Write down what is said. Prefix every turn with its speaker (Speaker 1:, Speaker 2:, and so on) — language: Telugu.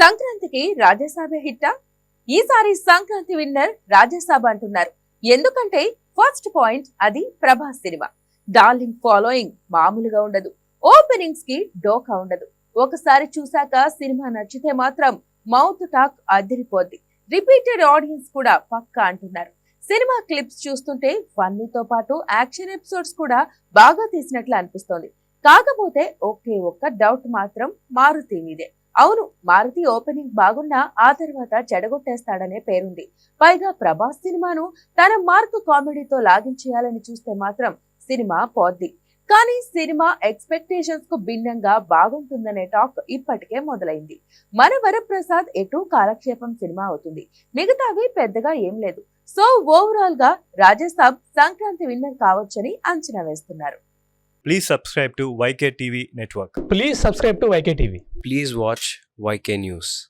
Speaker 1: సంక్రాంతికి రాజ్యసభ హిట్టా? ఈసారి సంక్రాంతి విన్నర్ రాజ్యసభ అంటున్నారు. ఎందుకంటే ఫస్ట్ పాయింట్ అది ప్రభాస్ సినిమా. డార్లింగ్ ఫాలోయింగ్ మామూలుగా ఉండదు. ఓపెనింగ్స్కి డోకా ఉండదు. ఒకసారి చూశాక సినిమా నచ్చితే మాత్రం మౌత్ టాక్ అదిరిపోద్ది. రిపీటెడ్ ఆడియన్స్ కూడా పక్కా అంటున్నారు. సినిమా క్లిప్స్ చూస్తుంటే ఫన్నీతో పాటు యాక్షన్ ఎపిసోడ్స్ కూడా బాగా తీసినట్లు అనిపిస్తోంది. కాకపోతే ఒకే ఒక్క డౌట్ మాత్రం మారుతి మీదే. అవును మారుతి ఓపెనింగ్ బాగున్నా ఆ తర్వాత చెడగొట్టేస్తాడనే పేరుంది. పైగా ప్రభాస్ సినిమాను తన మార్క్ కామెడీతో లాగించేయాలని చూస్తే మాత్రం సినిమా పోద్ది. కానీ సినిమా ఎక్స్పెక్టేషన్స్కు భిన్నంగా బాగుంటుందనే టాక్ ఇప్పటికే మొదలైంది. మన వరప్రసాద్ ఎటు కాలక్షేపం సినిమా అవుతుంది. మిగతావి పెద్దగా ఏం లేదు. సో ఓవరాల్గా రాజసాబ్ సంక్రాంతి విన్నర్ కావచ్చని అంచనా వేస్తున్నారు.
Speaker 2: Please subscribe to YK TV Network.
Speaker 3: Please subscribe to YK TV.
Speaker 4: Please watch YK News.